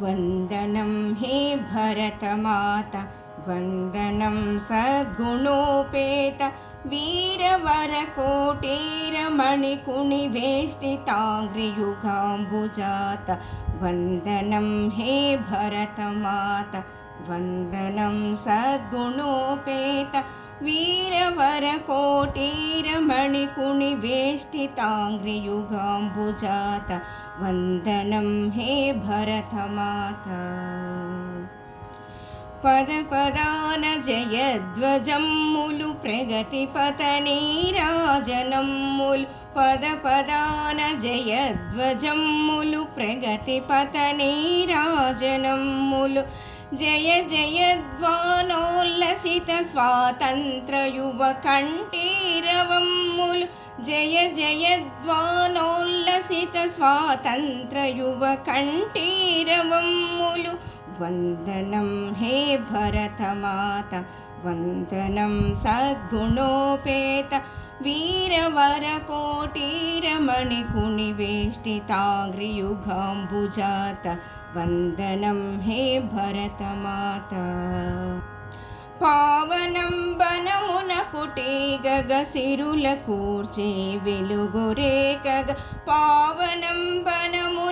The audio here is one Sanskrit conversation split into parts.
वन्दनं हे भरतमाता वन्दनं सद्गुणोपेत वीरवरकोटेरमणिकुणिवेष्टिताङ्घ्रियुगाम्बुजात वन्दनं हे भरतमाता वन्दनं सद्गुणोपेत वीरवरकोटीरमणिकुणिवेष्टिताङ्घ्रियुगाम्बुजात वन्दनं हे भरतमाता पदपदान जयध्वजम्मुलु प्रगतिपतनीराजनम्मुलु पदपदान जयध्वजम्मुलु प्रगतिपतनीराजनम्मुलु జయ జయధ్వానోల్లసిత స్వాతంత్రయువకంఠీరవమ్ములు జయ జయధ్వానోల్లసిత స్వాతంత్రయువకంఠీరవం वन्दनं हे भरतमात वन्दनं सद्गुणोपेत वीरवरकोटीरमणिगुणिवेष्टिताग्रियुगाम्बुजात वन्दनं हे भरतमात। पावनं बनमुनकुटीगसिरुलकूर्जेविलुगुरे गग पावनं बनमु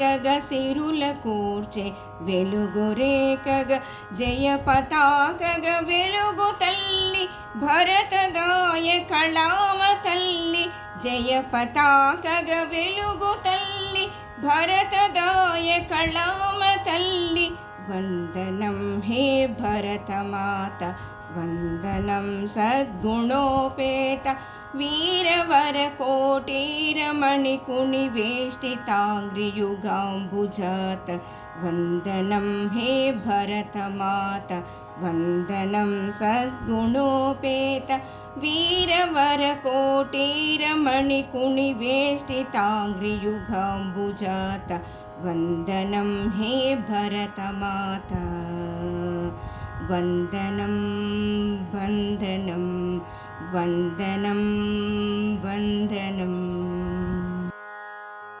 గగ సిరుల కూర్చే వెలుగు రేఖగ జయ పతాకగ వెలుగు తల్లి భరతదాయ కళామ తల్లి జయ పతాకగ వెలుగు తల్లి భరతదాయ కళామ తల్లి వంద भरतमाता वन्दनं सद्गुणोपेत वीरवरकोटीरमणिकुणिवेष्टिताङ्घ्रियुगाम्बुजात वन्दनं हे भरतमाता वन्दनं सद्गुणोपेत वीरवरकोटीरमणिकुणिवेष्टिताङ्घ्रियुगाम्बुजात वन्दनं हे भरतमाता। वन्दनं वन्दनं वन्दनं